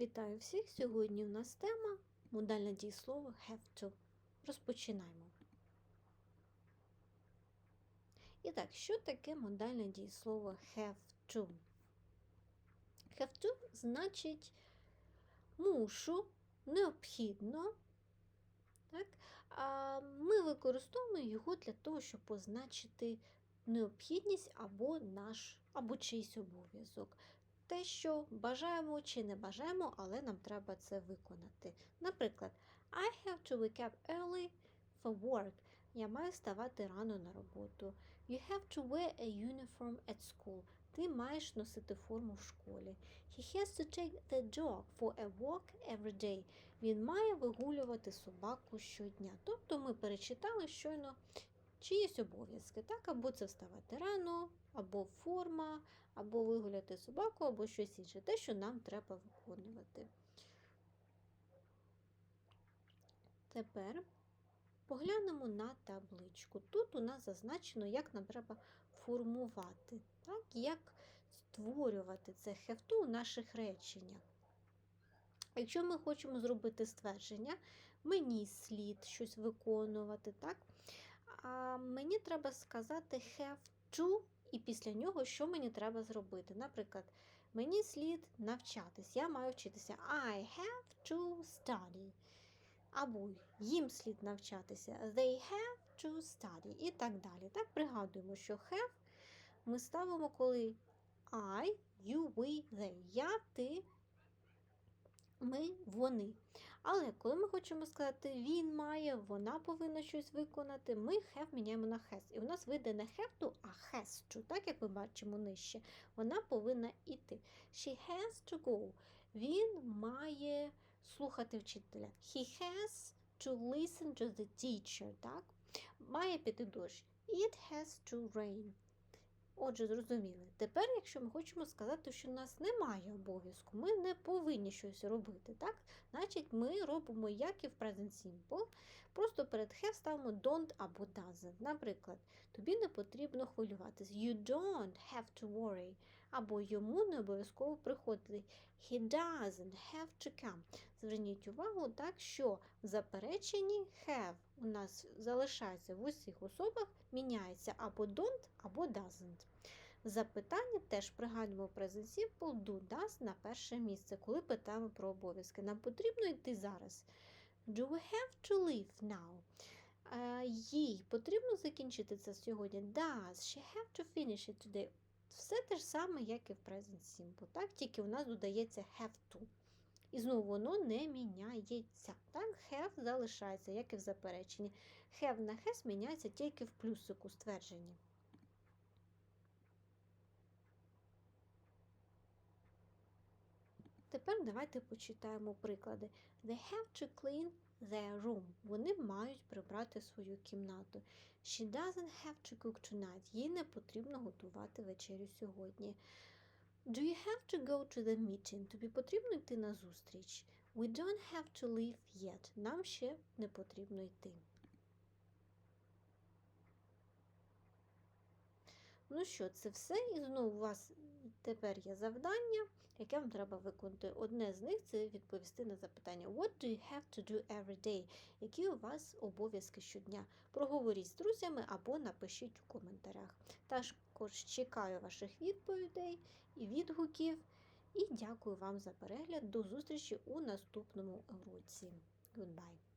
Вітаю всіх! Сьогодні у нас тема модальне дієслово have to. Розпочинаємо. І так, що таке модальне дієслово have to? Have to значить мушу, необхідно. Так? А ми використовуємо його для того, щоб позначити необхідність або наш, або чийсь обов'язок те, що бажаємо чи не бажаємо, але нам треба це виконати. Наприклад, I have to wake up early for work. Я маю вставати рано на роботу. You have to wear a uniform at school. Ти маєш носити форму в школі. He has to take the dog for a walk every day. Він має вигулювати собаку щодня. Тобто ми перечитали щойно чиїсь обов'язки, так? Або це вставати рано, або форма, або вигуляти собаку, або щось інше. Те, що нам треба виконувати. Тепер поглянемо на табличку. Тут у нас зазначено, як нам треба формувати, так? як створювати це хефту у наших реченнях. Якщо ми хочемо зробити ствердження, мені слід щось виконувати, так? А мені треба сказати have to, і після нього що мені треба зробити. Наприклад, мені слід навчатись, я маю вчитися. I have to study. Або їм слід навчатися. They have to study. І так далі. Так, пригадуємо, що have ми ставимо, коли I, you, we, they. Я, ти, ми, вони. Але коли ми хочемо сказати він має, вона повинна щось виконати, ми have міняємо на has. І у нас вийде не have to, а has to, так як ми бачимо нижче. Вона повинна йти. She has to go. Він має слухати вчителя. He has to listen to the teacher. так? Має піти дощ. It has to rain. Отже, зрозуміли. Тепер, якщо ми хочемо сказати, що у нас немає обов'язку, ми не повинні щось робити, так? Значить, ми робимо, як і в Present Simple. Просто перед have ставимо don't або doesn't. Наприклад, тобі не потрібно хвилюватись. You don't have to worry. Або йому не обов'язково приходити. He doesn't have to come. Зверніть увагу, так, що в запереченні have у нас залишається в усіх особах, міняється або don't, або doesn't. Запитання теж пригадуємо Present Simple do, does на перше місце, коли питаємо про обов'язки. Нам потрібно йти зараз. Do we have to leave now? Їй потрібно закінчити це сьогодні. Does she have to finish it today? Все те ж саме, як і в Present Simple. Так? Тільки у нас додається have to. І знову воно не міняється. Так, have залишається, як і в запереченні. Have на has міняється тільки в плюсику ствердженні. Тепер давайте почитаємо приклади. They have to clean their room. Вони мають прибрати свою кімнату. She doesn't have to cook tonight. Їй не потрібно готувати вечерю сьогодні. Do you have to go to the meeting? Тобі потрібно йти на зустріч. We don't have to leave yet. Нам ще не потрібно йти. Ну що, це все. І знову у вас тепер є завдання, яке вам треба виконати. Одне з них це відповісти на запитання What do you have to do every day? Які у вас обов'язки щодня? Проговоріть з друзями або напишіть у коментарях. Також чекаю ваших відповідей і відгуків. І дякую вам за перегляд. До зустрічі у наступному уроці. Goodbye!